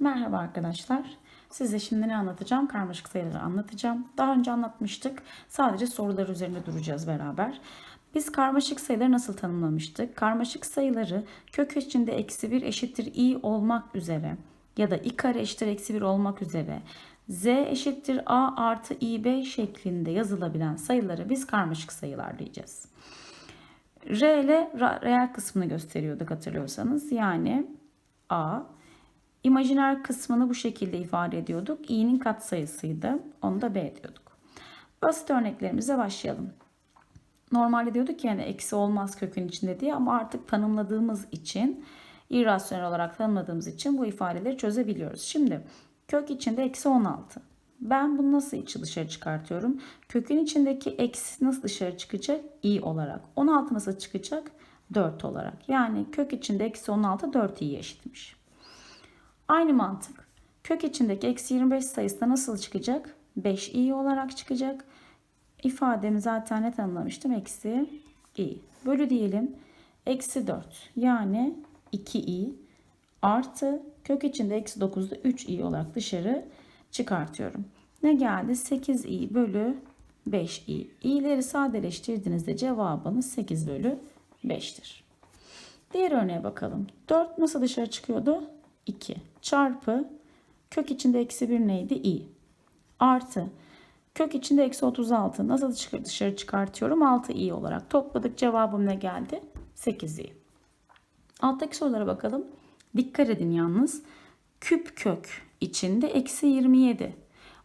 Merhaba arkadaşlar. Size şimdi ne anlatacağım? Karmaşık sayıları anlatacağım. Daha önce anlatmıştık. Sadece sorular üzerinde duracağız beraber. Biz karmaşık sayıları nasıl tanımlamıştık? Karmaşık sayıları kök içinde eksi 1 eşittir i olmak üzere ya da i kare eşittir eksi 1 olmak üzere z eşittir a artı ib şeklinde yazılabilen sayıları biz karmaşık sayılar diyeceğiz. R ile reel kısmını gösteriyorduk hatırlıyorsanız. Yani a İmajiner kısmını bu şekilde ifade ediyorduk. i'nin katsayısıydı. Onu da b diyorduk. Basit örneklerimize başlayalım. Normalde diyorduk ki yani eksi olmaz kökün içinde diye ama artık tanımladığımız için irrasyonel olarak tanımladığımız için bu ifadeleri çözebiliyoruz. Şimdi kök içinde eksi 16. Ben bunu nasıl içi dışarı çıkartıyorum? Kökün içindeki eksi nasıl dışarı çıkacak? i olarak. 16 nasıl çıkacak? 4 olarak. Yani kök içinde eksi 16 4 i'ye eşitmiş. Aynı mantık. Kök içindeki eksi 25 sayısı da nasıl çıkacak? 5i olarak çıkacak. İfademi zaten ne tanımlamıştım? Eksi i. Bölü diyelim. Eksi 4 yani 2i artı kök içinde eksi 9'da 3i olarak dışarı çıkartıyorum. Ne geldi? 8i bölü 5i. i'leri sadeleştirdiğinizde cevabınız 8 bölü 5'tir. Diğer örneğe bakalım. 4 nasıl dışarı çıkıyordu? 2 çarpı kök içinde eksi 1 neydi? i. Artı kök içinde eksi 36 nasıl dışarı çıkartıyorum? 6i olarak. Topladık cevabım ne geldi? 8i. Alttaki sorulara bakalım. Dikkat edin yalnız. Küp kök içinde eksi 27.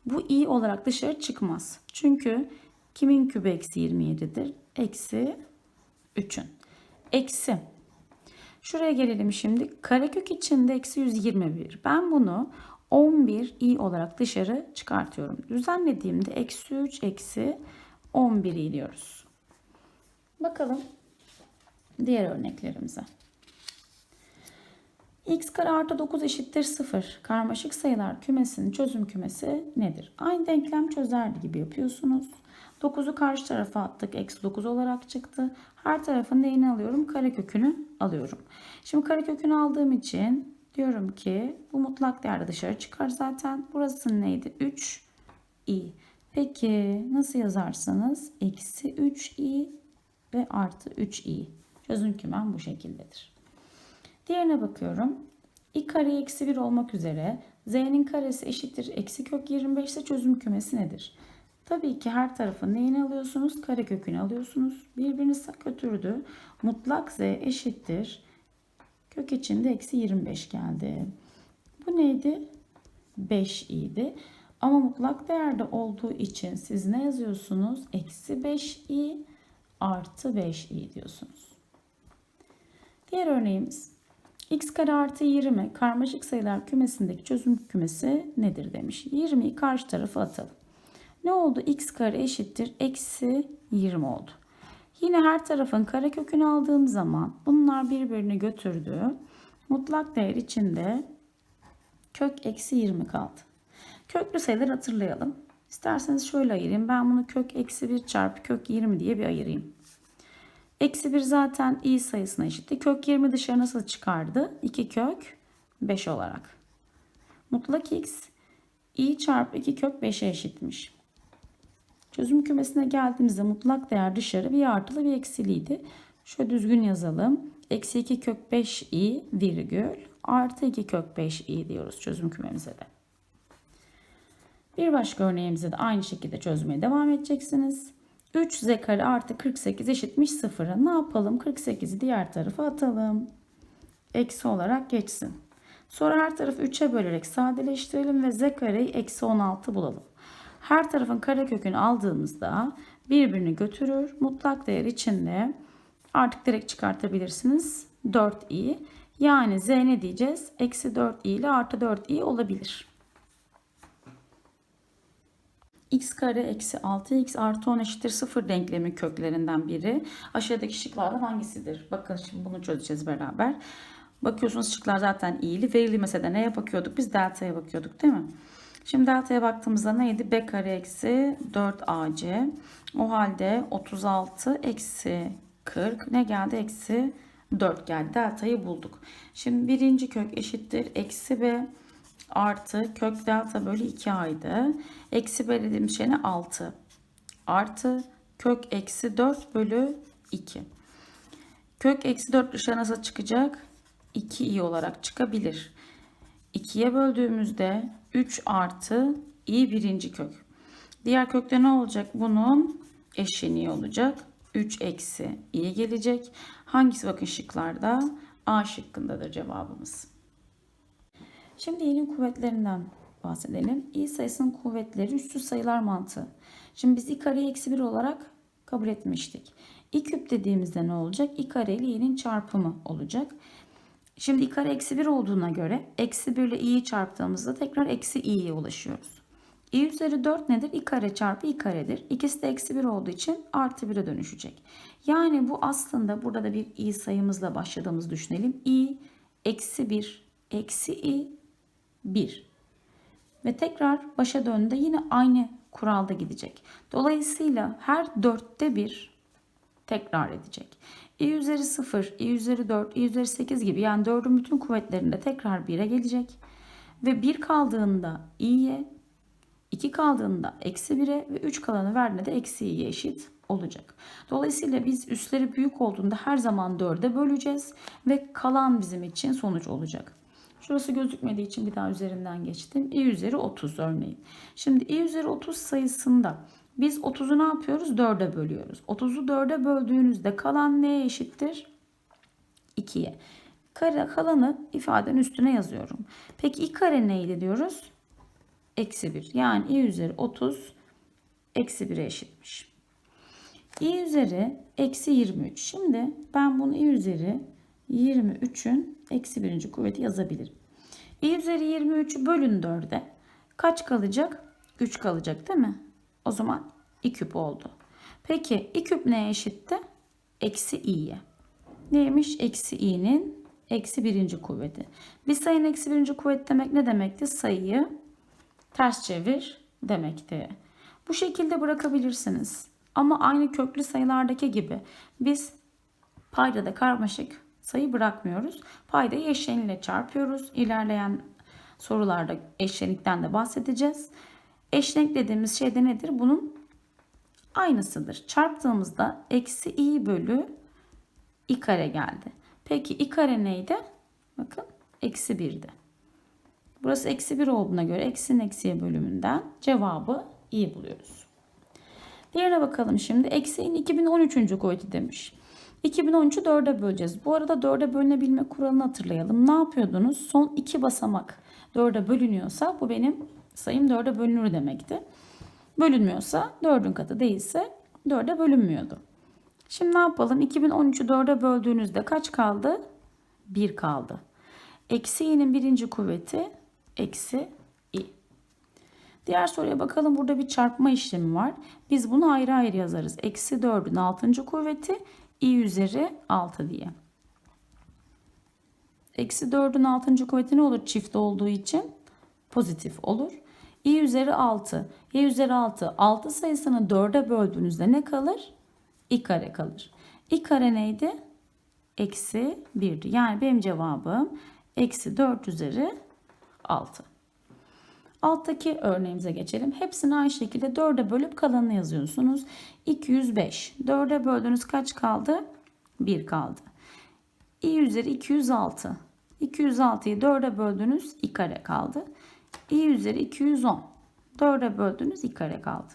Bu i olarak dışarı çıkmaz. Çünkü kimin kübü eksi 27'dir? Eksi 3'ün. Eksi. Şuraya gelelim şimdi. Karekök içinde eksi 121. Ben bunu 11 i olarak dışarı çıkartıyorum. Düzenlediğimde eksi 3 eksi 11 i diyoruz. Bakalım diğer örneklerimize. x kare artı 9 eşittir 0. Karmaşık sayılar kümesinin çözüm kümesi nedir? Aynı denklem çözerdi gibi yapıyorsunuz. 9'u karşı tarafa attık. Eksi 9 olarak çıktı. Her tarafın neyini alıyorum? Karekökünü alıyorum. Şimdi karekökünü aldığım için diyorum ki bu mutlak değerde dışarı çıkar zaten. Burası neydi? 3 i. Peki nasıl yazarsanız eksi 3 i ve artı 3 i. Çözüm kümem bu şekildedir. Diğerine bakıyorum. i kare eksi 1 olmak üzere z'nin karesi eşittir eksi kök 25 ise çözüm kümesi nedir? Tabii ki her tarafın neyini alıyorsunuz? Karekökünü alıyorsunuz. Birbirini götürdü. Mutlak z eşittir. Kök içinde eksi 25 geldi. Bu neydi? 5 idi. Ama mutlak değerde olduğu için siz ne yazıyorsunuz? Eksi 5i artı 5i diyorsunuz. Diğer örneğimiz. x kare artı 20 karmaşık sayılar kümesindeki çözüm kümesi nedir demiş. 20'yi karşı tarafa atalım. Ne oldu? x kare eşittir. Eksi 20 oldu. Yine her tarafın karekökünü aldığım zaman bunlar birbirini götürdü. Mutlak değer içinde kök eksi 20 kaldı. Köklü sayıları hatırlayalım. İsterseniz şöyle ayırayım. Ben bunu kök eksi 1 çarpı kök 20 diye bir ayırayım. Eksi 1 zaten i sayısına eşitti. Kök 20 dışarı nasıl çıkardı? 2 kök 5 olarak. Mutlak x i çarpı 2 kök 5'e eşitmiş. Çözüm kümesine geldiğimizde mutlak değer dışarı bir artılı bir eksiliydi. Şöyle düzgün yazalım. Eksi 2 kök 5 i virgül artı 2 kök 5 i diyoruz çözüm kümemize de. Bir başka örneğimizi de aynı şekilde çözmeye devam edeceksiniz. 3z kare artı 48 eşitmiş 0'a. Ne yapalım? 48'i diğer tarafa atalım. Eksi olarak geçsin. Sonra her tarafı 3'e bölerek sadeleştirelim ve z kareyi eksi 16 bulalım. Her tarafın karekökünü aldığımızda birbirini götürür. Mutlak değer içinde artık direkt çıkartabilirsiniz. 4i. Yani z ne diyeceğiz? Eksi 4i ile artı 4i olabilir. x kare eksi 6x artı 10 eşittir 0 denklemi köklerinden biri. Aşağıdaki şıklardan hangisidir? Bakın şimdi bunu çözeceğiz beraber. Bakıyorsunuz şıklar zaten iyili. Verili mesela neye bakıyorduk? Biz delta'ya bakıyorduk değil mi? Şimdi delta'ya baktığımızda neydi? b kare eksi 4ac. O halde 36 eksi 40 ne geldi? Eksi 4 geldi. Delta'yı bulduk. Şimdi birinci kök eşittir. Eksi b artı kök delta bölü 2a'ydı. Eksi b dediğimiz şey ne? 6 artı kök eksi 4 bölü 2. Kök eksi 4 dışarı nasıl çıkacak? 2 i olarak çıkabilir. 2'ye böldüğümüzde 3 artı i birinci kök. Diğer kökte ne olacak? Bunun eşleniği olacak. 3 eksi i gelecek. Hangisi bakın şıklarda? A şıkkındadır cevabımız. Şimdi i'nin kuvvetlerinden bahsedelim. i sayısının kuvvetleri üstsüz sayılar mantığı. Şimdi biz i kareyi eksi 1 olarak kabul etmiştik. i küp dediğimizde ne olacak? i kare ile i'nin çarpımı olacak. Şimdi i kare eksi 1 olduğuna göre eksi 1 ile i'yi çarptığımızda tekrar eksi i'ye ulaşıyoruz. i üzeri 4 nedir? i kare çarpı i karedir. İkisi de eksi 1 olduğu için artı 1'e dönüşecek. Yani bu aslında burada da bir i sayımızla başladığımızı düşünelim. i eksi 1 eksi i 1. Ve tekrar başa döndüğünde yine aynı kuralda gidecek. Dolayısıyla her dörtte bir tekrar edecek. İ üzeri 0, i üzeri 4, i üzeri 8 gibi yani 4'ün bütün kuvvetlerinde tekrar 1'e gelecek. Ve 1 kaldığında i'ye, 2 kaldığında eksi 1'e ve 3 kalanı verdiğinde de eksi i'ye eşit olacak. Dolayısıyla biz üstleri büyük olduğunda her zaman 4'e böleceğiz ve kalan bizim için sonuç olacak. Şurası gözükmediği için bir daha üzerinden geçtim. i üzeri 30 örneğin. Şimdi i üzeri 30 sayısında biz 30'u ne yapıyoruz? 4'e bölüyoruz. 30'u 4'e böldüğünüzde kalan neye eşittir? 2'ye. Kare kalanı ifadenin üstüne yazıyorum. Peki i kare neydi diyoruz? Eksi 1. Yani i üzeri 30 eksi 1'e eşitmiş. i üzeri eksi 23. Şimdi ben bunu i üzeri 23'ün eksi birinci kuvveti yazabilirim. i üzeri 23 bölün 4'e kaç kalacak? 3 kalacak değil mi? O zaman i küp oldu. Peki i küp neye eşitti? Eksi i'ye. Neymiş? Eksi i'nin eksi birinci kuvveti. Bir sayının eksi birinci kuvveti demek ne demekti? Sayıyı ters çevir demekti. Bu şekilde bırakabilirsiniz. Ama aynı köklü sayılardaki gibi biz paydada karmaşık sayı bırakmıyoruz. Paydayı eşleniyle çarpıyoruz. İlerleyen sorularda eşlenikten de bahsedeceğiz. Eşlenik dediğimiz şey de nedir? Bunun aynısıdır. Çarptığımızda eksi i bölü i kare geldi. Peki i kare neydi? Bakın eksi 1'di. Burası eksi 1 olduğuna göre eksinin eksiye bölümünden cevabı i buluyoruz. Diğerine bakalım şimdi. Eksiğin 2013. kuvveti demiş. 2013'ü 4'e böleceğiz. Bu arada 4'e bölünebilme kuralını hatırlayalım. Ne yapıyordunuz? Son iki basamak 4'e bölünüyorsa bu benim sayım 4'e bölünür demekti. Bölünmüyorsa 4'ün katı değilse 4'e bölünmüyordu. Şimdi ne yapalım? 2013'ü 4'e böldüğünüzde kaç kaldı? 1 kaldı. Eksi i'nin birinci kuvveti eksi i. Diğer soruya bakalım. Burada bir çarpma işlemi var. Biz bunu ayrı ayrı yazarız. Eksi 4'ün 6. kuvveti i üzeri 6 diye. Eksi 4'ün 6. kuvveti ne olur? Çift olduğu için pozitif olur. İ üzeri 6. i üzeri 6. 6 sayısını 4'e böldüğünüzde ne kalır? i kare kalır. i kare neydi? Eksi 1'di. Yani benim cevabım eksi 4 üzeri 6. Alttaki örneğimize geçelim. Hepsini aynı şekilde 4'e bölüp kalanını yazıyorsunuz. 205. 4'e böldüğünüz kaç kaldı? 1 kaldı. i üzeri 206. 206'yı 4'e böldüğünüz i kare kaldı. İ üzeri 210. 4'e böldüğünüz i kare kaldı.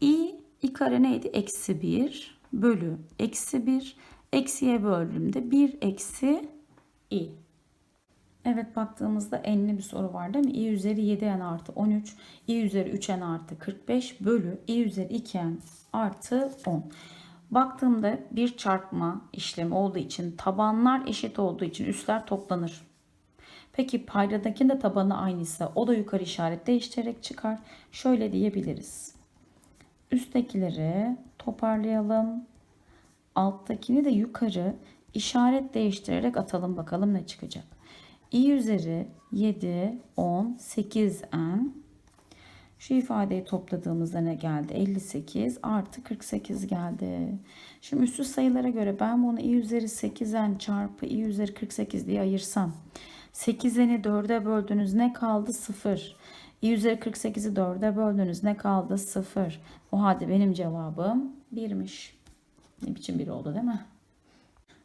i, i kare neydi? Eksi 1 bölü eksi 1. Eksiye böldüğümde 1 eksi i. Evet baktığımızda enli bir soru var değil mi? i üzeri 7n artı 13, i üzeri 3n artı 45 bölü i üzeri 2n artı 10. Baktığımda bir çarpma işlemi olduğu için tabanlar eşit olduğu için üstler toplanır. Peki paydadakinin de tabanı aynıysa o da yukarı işaret değiştirerek çıkar. Şöyle diyebiliriz. Üsttekileri toparlayalım. Alttakini de yukarı işaret değiştirerek atalım bakalım ne çıkacak i üzeri 7, 10, 8n. Şu ifadeyi topladığımızda ne geldi? 58 artı 48 geldi. Şimdi üstü sayılara göre ben bunu i üzeri 8n çarpı i üzeri 48 diye ayırsam. 8'ini 4'e böldünüz ne kaldı? 0. i üzeri 48'i 4'e böldünüz ne kaldı? 0. O halde benim cevabım 1'miş. Ne biçim bir oldu değil mi?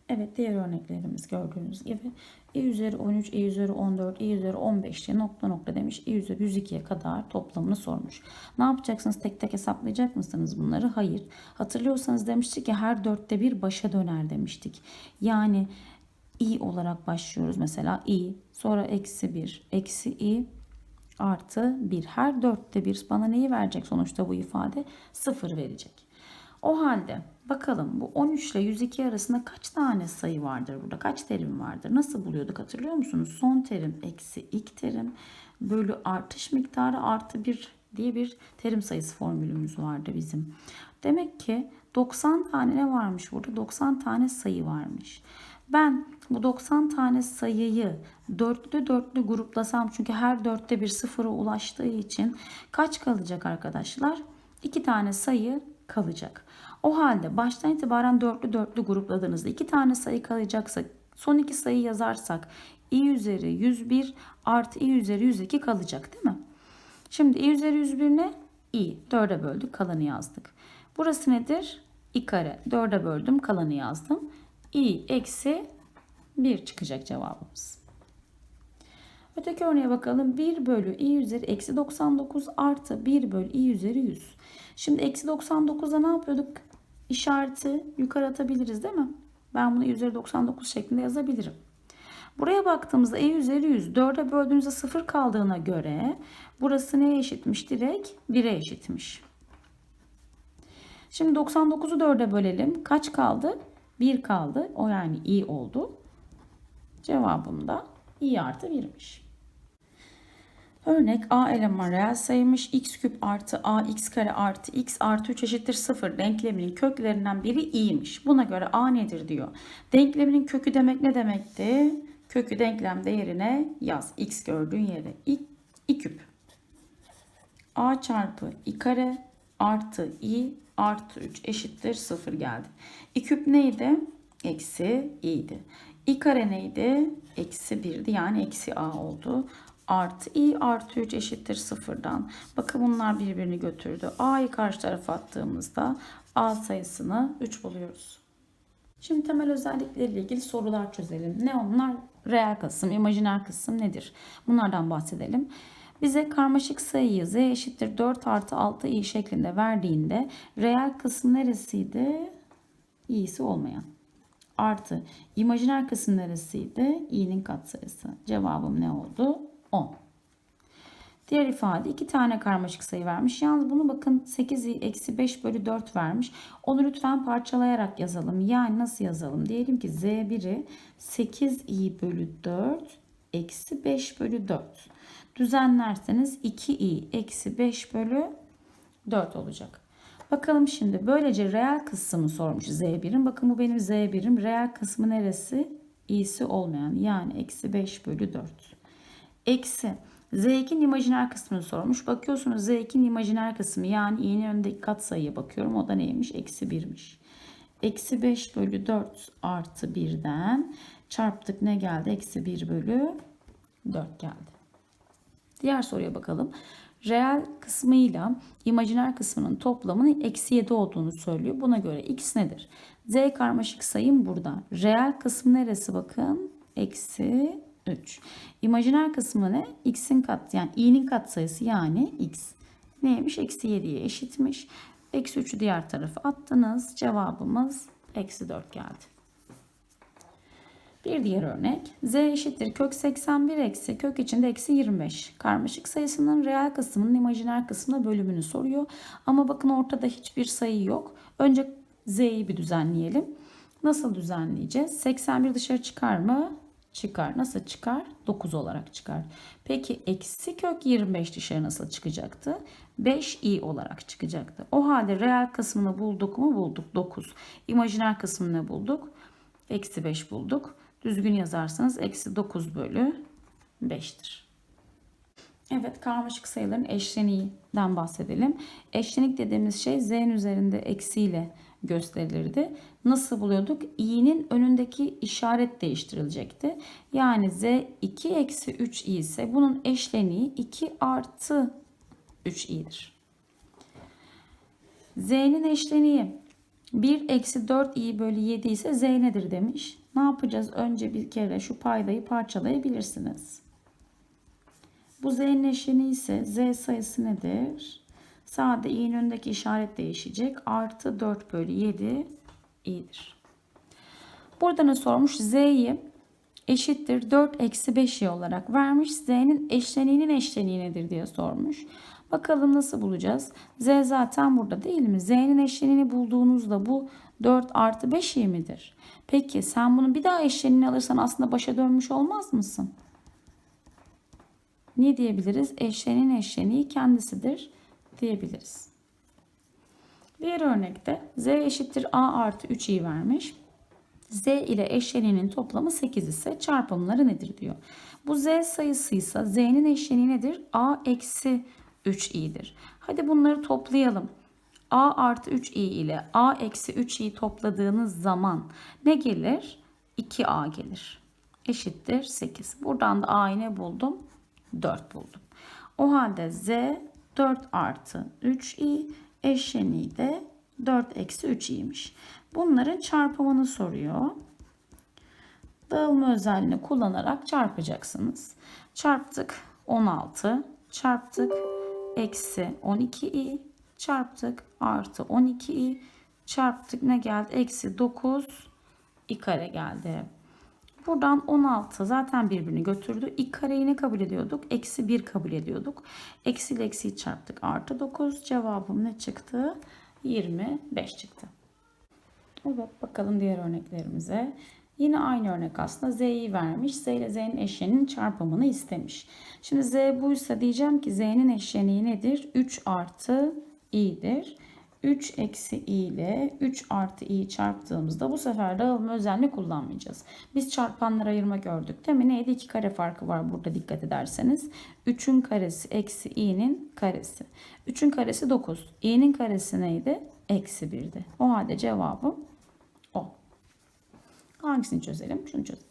Evet diğer örneklerimiz gördüğünüz gibi i üzeri 13, i üzeri 14, i üzeri 15 diye nokta nokta demiş. i üzeri 102'ye kadar toplamını sormuş. Ne yapacaksınız? Tek tek hesaplayacak mısınız bunları? Hayır. Hatırlıyorsanız demiştik ki her dörtte bir başa döner demiştik. Yani i olarak başlıyoruz mesela i sonra eksi 1 eksi i artı 1 her dörtte bir bana neyi verecek sonuçta bu ifade? 0 verecek. O halde bakalım bu 13 ile 102 arasında kaç tane sayı vardır burada? Kaç terim vardır? Nasıl buluyorduk hatırlıyor musunuz? Son terim eksi ilk terim bölü artış miktarı artı 1 diye bir terim sayısı formülümüz vardı bizim. Demek ki 90 tane ne varmış burada? 90 tane sayı varmış. Ben bu 90 tane sayıyı dörtlü dörtlü gruplasam çünkü her dörtte bir sıfıra ulaştığı için kaç kalacak arkadaşlar? 2 tane sayı kalacak. O halde baştan itibaren dörtlü dörtlü grupladığınızda iki tane sayı kalacaksa son iki sayı yazarsak i üzeri 101 artı i üzeri 102 kalacak değil mi? Şimdi i üzeri 101 ne? i. 4'e böldük kalanı yazdık. Burası nedir? i kare. 4'e böldüm kalanı yazdım. i eksi 1 çıkacak cevabımız. Öteki örneğe bakalım. 1 bölü i üzeri eksi 99 artı 1 bölü i üzeri 100. Şimdi eksi 99'da ne yapıyorduk? İşareti yukarı atabiliriz değil mi? Ben bunu i üzeri 99 şeklinde yazabilirim. Buraya baktığımızda i üzeri 100 4'e böldüğümüzde 0 kaldığına göre burası neye eşitmiş? Direkt 1'e eşitmiş. Şimdi 99'u 4'e bölelim. Kaç kaldı? 1 kaldı. O yani i oldu. Cevabım da i artı 1'miş. Örnek a eleman reel sayıymış x küp artı a x kare artı x artı 3 eşittir 0 denkleminin köklerinden biri i'ymiş. Buna göre a nedir diyor. Denkleminin kökü demek ne demekti? Kökü denklem değerine yaz. x gördüğün yere. i, i küp. a çarpı i kare artı i artı 3 eşittir 0 geldi. i küp neydi? Eksi i'ydi. İ kare neydi? Eksi 1'di yani eksi a oldu artı i artı 3 eşittir sıfırdan. Bakın bunlar birbirini götürdü. a'yı karşı tarafa attığımızda a sayısını 3 buluyoruz. Şimdi temel özellikleriyle ilgili sorular çözelim. Ne onlar? Reel kısım, imajiner kısım nedir? Bunlardan bahsedelim. Bize karmaşık sayıyı z eşittir 4 artı 6 i şeklinde verdiğinde reel kısım neresiydi? i'si olmayan. Artı imajiner kısım neresiydi? i'nin katsayısı. Cevabım ne oldu? 10. Diğer ifade iki tane karmaşık sayı vermiş. Yalnız bunu bakın 8 eksi 5 bölü 4 vermiş. Onu lütfen parçalayarak yazalım. Yani nasıl yazalım? Diyelim ki z1'i 8i bölü 4 eksi 5 bölü 4. Düzenlerseniz 2i eksi 5 bölü 4 olacak. Bakalım şimdi böylece reel kısmı sormuş z1'in. Bakın bu benim z1'im. Reel kısmı neresi? i'si olmayan yani eksi 5 bölü 4. Eksi Z2'nin imajiner kısmını sormuş. Bakıyorsunuz Z2'nin imajiner kısmı yani i'nin önündeki katsayıya bakıyorum. O da neymiş? Eksi 1'miş. Eksi 5 bölü 4 artı 1'den çarptık ne geldi? Eksi 1 bölü 4 geldi. Diğer soruya bakalım. Reel kısmıyla imajiner kısmının toplamının eksi 7 olduğunu söylüyor. Buna göre x nedir? Z karmaşık sayım burada. Reel kısmı neresi bakın? Eksi 3. İmajiner kısmı ne? X'in kat yani i'nin katsayısı yani x. Neymiş? Eksi 7'ye eşitmiş. Eksi 3'ü diğer tarafa attınız. Cevabımız eksi 4 geldi. Bir diğer örnek. Z eşittir kök 81 eksi kök içinde eksi 25. Karmaşık sayısının reel kısmının imajiner kısmına bölümünü soruyor. Ama bakın ortada hiçbir sayı yok. Önce Z'yi bir düzenleyelim. Nasıl düzenleyeceğiz? 81 dışarı çıkar mı? çıkar. Nasıl çıkar? 9 olarak çıkar. Peki eksi kök 25 dışarı nasıl çıkacaktı? 5i olarak çıkacaktı. O halde reel kısmını bulduk mu? Bulduk. 9. İmajiner kısmını bulduk. Eksi 5 bulduk. Düzgün yazarsanız eksi 9 bölü 5'tir. Evet karmaşık sayıların eşleniğinden bahsedelim. Eşlenik dediğimiz şey z'nin üzerinde eksiyle gösterilirdi. Nasıl buluyorduk? i'nin önündeki işaret değiştirilecekti. Yani z 2 eksi 3 i ise bunun eşleniği 2 artı 3 i'dir. z'nin eşleniği 1 eksi 4 i bölü 7 ise z nedir demiş. Ne yapacağız? Önce bir kere şu paydayı parçalayabilirsiniz. Bu z'nin eşleniği ise z sayısı nedir? Sade i'nin önündeki işaret değişecek. Artı 4 bölü 7 i'dir. Burada ne sormuş? z'yi eşittir 4 eksi 5 i olarak vermiş. z'nin eşleniğinin eşleniği nedir diye sormuş. Bakalım nasıl bulacağız? z zaten burada değil mi? z'nin eşleniğini bulduğunuzda bu 4 artı 5 i midir? Peki sen bunun bir daha eşleniğini alırsan aslında başa dönmüş olmaz mısın? Ne diyebiliriz? Eşlenin eşleniği kendisidir diyebiliriz. Diğer örnekte z eşittir a artı 3i vermiş. z ile eşleniğinin toplamı 8 ise çarpımları nedir diyor. Bu z sayısıysa z'nin eşleniği nedir? a eksi 3i'dir. Hadi bunları toplayalım. A artı 3i ile a eksi 3i topladığınız zaman ne gelir? 2a gelir. Eşittir 8. Buradan da a'yı ne buldum? 4 buldum. O halde z 4 artı 3i eşleniği de 4 eksi 3i'ymiş. Bunların çarpımını soruyor. Dağılma özelliğini kullanarak çarpacaksınız. Çarptık 16, çarptık eksi 12i, çarptık artı 12i, çarptık ne geldi? Eksi 9 i kare geldi. Buradan 16 zaten birbirini götürdü. İlk kareyi ne kabul ediyorduk? Eksi 1 kabul ediyorduk. Eksi ile eksiyi çarptık. Artı 9. Cevabım ne çıktı? 25 çıktı. Evet bakalım diğer örneklerimize. Yine aynı örnek aslında z'yi vermiş. z ile z'nin eşyeninin çarpımını istemiş. Şimdi z buysa diyeceğim ki z'nin eşleniği nedir? 3 artı i'dir. 3 eksi i ile 3 artı i çarptığımızda bu sefer dağılma özelliğini kullanmayacağız. Biz çarpanları ayırma gördük değil mi? Neydi? 2 kare farkı var burada dikkat ederseniz. 3'ün karesi eksi i'nin karesi. 3'ün karesi 9. i'nin karesi neydi? Eksi 1'di. O halde cevabım o. Hangisini çözelim? Şunu çözelim.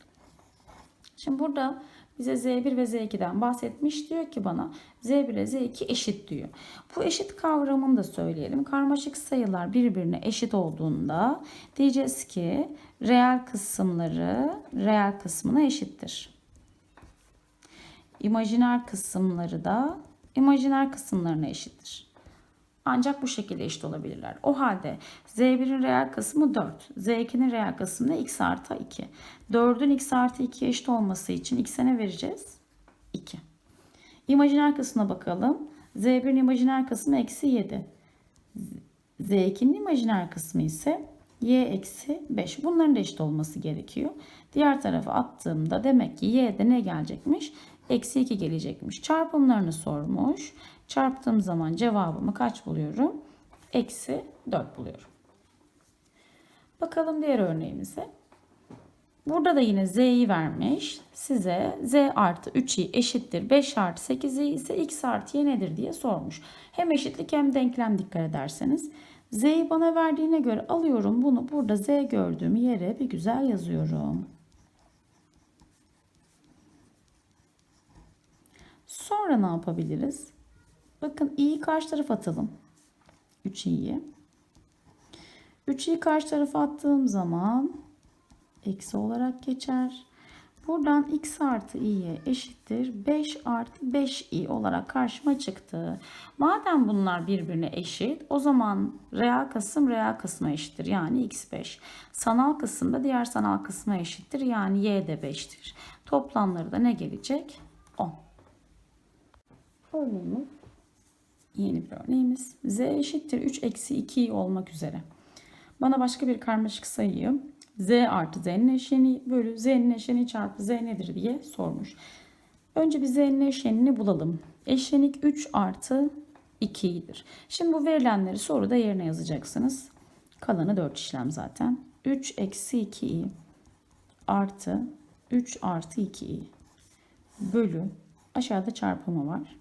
Şimdi burada bize Z1 ve Z2'den bahsetmiş. Diyor ki bana Z1 ile Z2 eşit diyor. Bu eşit kavramını da söyleyelim. Karmaşık sayılar birbirine eşit olduğunda diyeceğiz ki reel kısımları reel kısmına eşittir. İmajiner kısımları da imajiner kısımlarına eşittir. Ancak bu şekilde eşit olabilirler. O halde Z1'in reel kısmı 4. Z2'nin reel kısmı da x artı 2. 4'ün x artı 2 eşit olması için x'e ne vereceğiz? 2. İmajiner kısmına bakalım. Z1'in imajiner kısmı eksi 7. Z2'nin imajiner kısmı ise y eksi 5. Bunların da eşit olması gerekiyor. Diğer tarafa attığımda demek ki y'de ne gelecekmiş? Eksi 2 gelecekmiş. Çarpımlarını sormuş. Çarptığım zaman cevabımı kaç buluyorum? Eksi 4 buluyorum. Bakalım diğer örneğimize. Burada da yine z'yi vermiş. Size z artı 3i eşittir 5 artı 8i ise x artı y nedir diye sormuş. Hem eşitlik hem denklem dikkat ederseniz. z'yi bana verdiğine göre alıyorum bunu burada z gördüğüm yere bir güzel yazıyorum. Sonra ne yapabiliriz? Bakın i'yi karşı tarafa atalım. 3i'yi. 3i'yi karşı tarafa attığım zaman eksi olarak geçer. Buradan x artı i'ye eşittir 5 artı 5i olarak karşıma çıktı. Madem bunlar birbirine eşit o zaman reel kısım reel kısma eşittir. Yani x5. Sanal kısım da diğer sanal kısma eşittir. Yani y de 5'tir. Toplamları da ne gelecek? 10. Örneğimiz yeni bir örneğimiz. z eşittir 3 eksi 2 olmak üzere. Bana başka bir karmaşık sayıyı z artı z'nin eşleniği bölü z'nin eşleniği çarpı z nedir diye sormuş. Önce bir z'nin eşleniğini bulalım. Eşlenik 3 artı 2'dir. Şimdi bu verilenleri soruda yerine yazacaksınız. Kalanı 4 işlem zaten. 3 eksi 2i artı 3 artı 2i bölü aşağıda çarpımı var.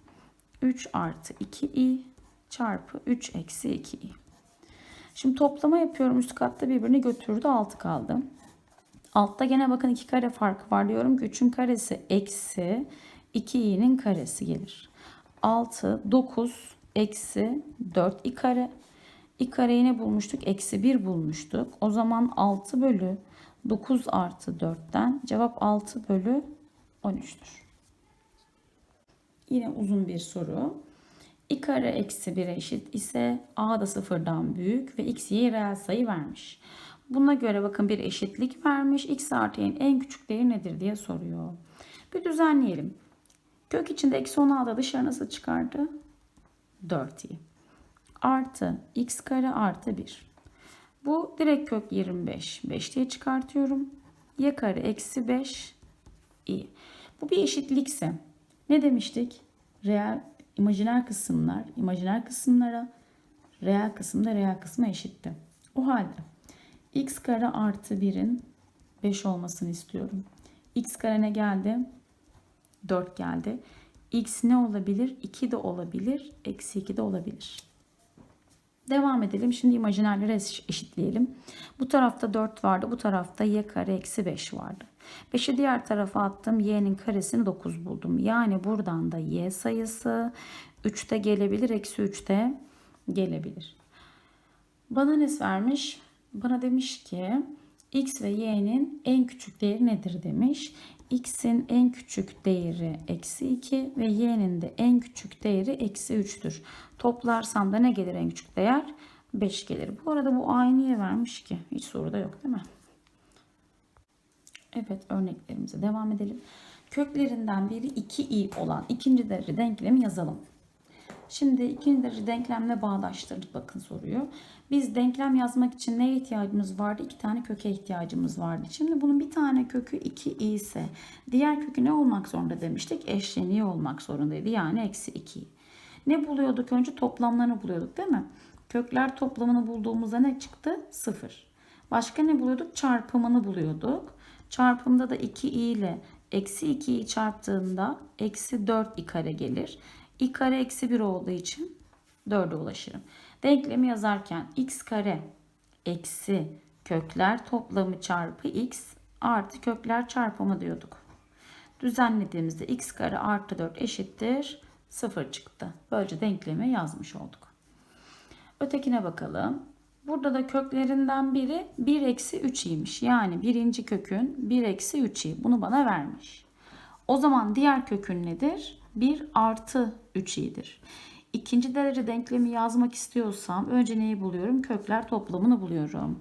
3 artı 2i çarpı 3 eksi 2i. Şimdi toplama yapıyorum. Üst katta birbirini götürdü. 6 kaldı. Altta gene bakın iki kare farkı var. Diyorum ki 3'ün karesi eksi 2i'nin karesi gelir. 6, 9, eksi 4 i kare. i kareyi ne bulmuştuk? Eksi 1 bulmuştuk. O zaman 6 bölü 9 artı 4'ten cevap 6 bölü 13'tür. Yine uzun bir soru. i kare eksi 1'e eşit ise a da sıfırdan büyük ve x y'ye reel sayı vermiş. Buna göre bakın bir eşitlik vermiş. x artı y'nin en küçük değeri nedir diye soruyor. Bir düzenleyelim. Kök içinde eksi 16 dışarı nasıl çıkardı? 4i. Artı x kare artı 1. Bu direkt kök 25. 5 diye çıkartıyorum. y kare eksi 5 i. Bu bir eşitlikse ne demiştik? Reel, imajiner kısımlar, imajiner kısımlara, reel kısımda reel kısma eşitti. O halde x kare artı 1'in 5 olmasını istiyorum. x kare ne geldi? 4 geldi. x ne olabilir? 2 de olabilir. Eksi 2 de olabilir. Devam edelim. Şimdi imajinerleri eşitleyelim. Bu tarafta 4 vardı. Bu tarafta y kare eksi 5 vardı. 5'i diğer tarafa attım. y'nin karesini 9 buldum. Yani buradan da y sayısı 3'te gelebilir. Eksi 3'te gelebilir. Bana ne vermiş? Bana demiş ki x ve y'nin en küçük değeri nedir demiş. x'in en küçük değeri eksi 2 ve y'nin de en küçük değeri eksi 3'tür. Toplarsam da ne gelir en küçük değer? 5 gelir. Bu arada bu a niye vermiş ki? Hiç soruda yok değil mi? Evet örneklerimize devam edelim. Köklerinden biri 2i olan ikinci derece denklemi yazalım. Şimdi ikinci derece denklemle bağdaştırdık bakın soruyu. Biz denklem yazmak için neye ihtiyacımız vardı? İki tane köke ihtiyacımız vardı. Şimdi bunun bir tane kökü 2i ise diğer kökü ne olmak zorunda demiştik? Eşleniği olmak zorundaydı. Yani eksi 2. Ne buluyorduk? Önce toplamlarını buluyorduk değil mi? Kökler toplamını bulduğumuzda ne çıktı? 0. Başka ne buluyorduk? Çarpımını buluyorduk. Çarpımda da 2i ile eksi 2'yi çarptığında eksi 4 i kare gelir. i kare eksi 1 olduğu için 4'e ulaşırım. Denklemi yazarken x kare eksi kökler toplamı çarpı x artı kökler çarpımı diyorduk. Düzenlediğimizde x kare artı 4 eşittir 0 çıktı. Böylece denklemi yazmış olduk. Ötekine bakalım. Burada da köklerinden biri 1 eksi 3'iymiş. Yani birinci kökün 1 eksi 3'i. Bunu bana vermiş. O zaman diğer kökün nedir? 1 artı 3i'dir. İkinci derece denklemi yazmak istiyorsam önce neyi buluyorum? Kökler toplamını buluyorum.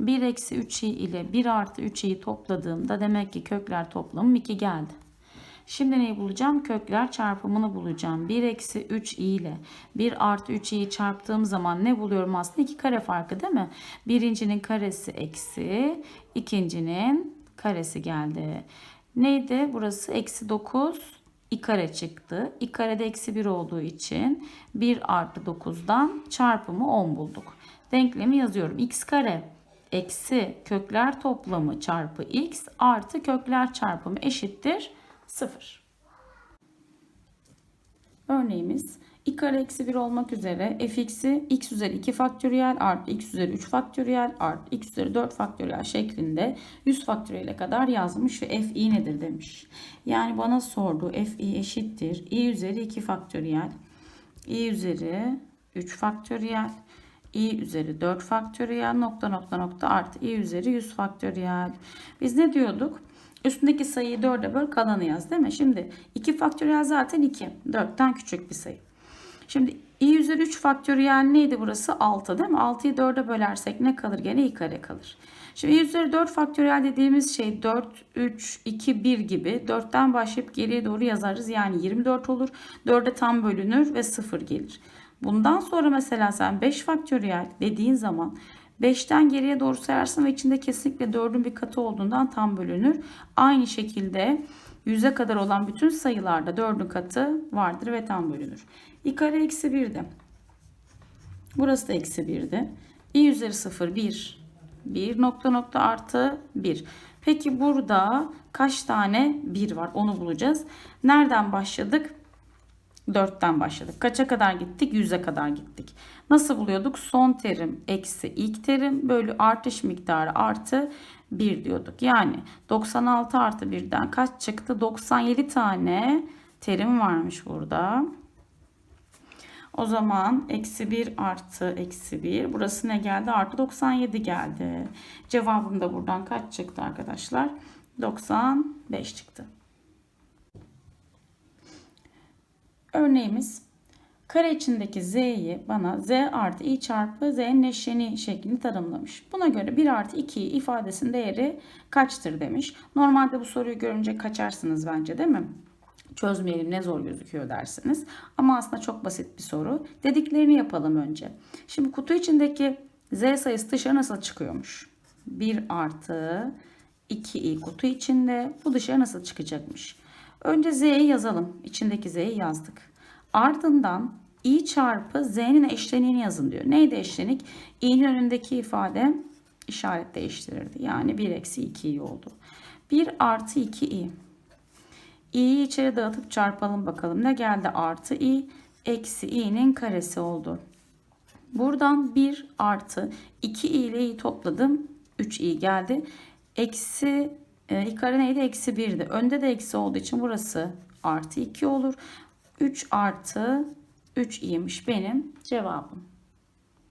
1 eksi 3i ile 1 artı 3i'yi topladığımda demek ki kökler toplamı 2 geldi. Şimdi neyi bulacağım? Kökler çarpımını bulacağım. 1 eksi 3 i ile 1 artı 3 i'yi çarptığım zaman ne buluyorum aslında? 2 kare farkı değil mi? Birincinin karesi eksi, ikincinin karesi geldi. Neydi? Burası eksi 9 i kare çıktı. i karede eksi 1 olduğu için 1 artı 9'dan çarpımı 10 bulduk. Denklemi yazıyorum. x kare eksi kökler toplamı çarpı x artı kökler çarpımı eşittir 0. Örneğimiz i kare eksi 1 olmak üzere fx'i x üzeri 2 faktöriyel artı x üzeri 3 faktöriyel artı x üzeri 4 faktöriyel şeklinde 100 faktöriyele kadar yazmış ve fi nedir demiş. Yani bana sordu fi eşittir i üzeri 2 faktöriyel i üzeri 3 faktöriyel i üzeri 4 faktöriyel nokta nokta nokta artı i üzeri 100 faktöriyel. Biz ne diyorduk? Üstündeki sayıyı 4'e böl kalanı yaz değil mi? Şimdi 2 faktöriyel zaten 2. 4'ten küçük bir sayı. Şimdi i üzeri 3 faktöriyel neydi burası? 6 değil mi? 6'yı 4'e bölersek ne kalır? Gene i kare kalır. Şimdi i üzeri 4 faktöriyel dediğimiz şey 4, 3, 2, 1 gibi 4'ten başlayıp geriye doğru yazarız. Yani 24 olur. 4'e tam bölünür ve 0 gelir. Bundan sonra mesela sen 5 faktöriyel dediğin zaman 5'ten geriye doğru sayarsın ve içinde kesinlikle 4'ün bir katı olduğundan tam bölünür. Aynı şekilde 100'e kadar olan bütün sayılarda 4'ün katı vardır ve tam bölünür. i kare eksi 1'di. Burası da eksi 1'di. i üzeri 0 1. 1 nokta nokta artı 1. Peki burada kaç tane 1 var onu bulacağız. Nereden başladık? 4'ten başladık. Kaça kadar gittik? 100'e kadar gittik. Nasıl buluyorduk? Son terim eksi ilk terim bölü artış miktarı artı 1 diyorduk. Yani 96 artı 1'den kaç çıktı? 97 tane terim varmış burada. O zaman eksi 1 artı eksi 1. Burası ne geldi? Artı 97 geldi. Cevabım da buradan kaç çıktı arkadaşlar? 95 çıktı. Örneğimiz kare içindeki z'yi bana z artı i çarpı z'nin eşleni şeklini tanımlamış. Buna göre 1 artı 2 ifadesinin değeri kaçtır demiş. Normalde bu soruyu görünce kaçarsınız bence değil mi? Çözmeyelim ne zor gözüküyor dersiniz. Ama aslında çok basit bir soru. Dediklerini yapalım önce. Şimdi kutu içindeki z sayısı dışarı nasıl çıkıyormuş? 1 artı 2i kutu içinde bu dışarı nasıl çıkacakmış? Önce z'yi yazalım. İçindeki z'yi yazdık. Ardından i çarpı z'nin eşleniğini yazın diyor. Neydi eşlenik? i'nin önündeki ifade işaret değiştirirdi. Yani 1 eksi 2i oldu. 1 artı 2i. i'yi içeri dağıtıp çarpalım bakalım. Ne geldi? Artı i eksi i'nin karesi oldu. Buradan 1 artı 2i ile i'yi topladım. 3i geldi. Eksi e, i kare neydi? Eksi 1'di. Önde de eksi olduğu için burası artı 2 olur. 3 artı 3 i'ymiş benim cevabım.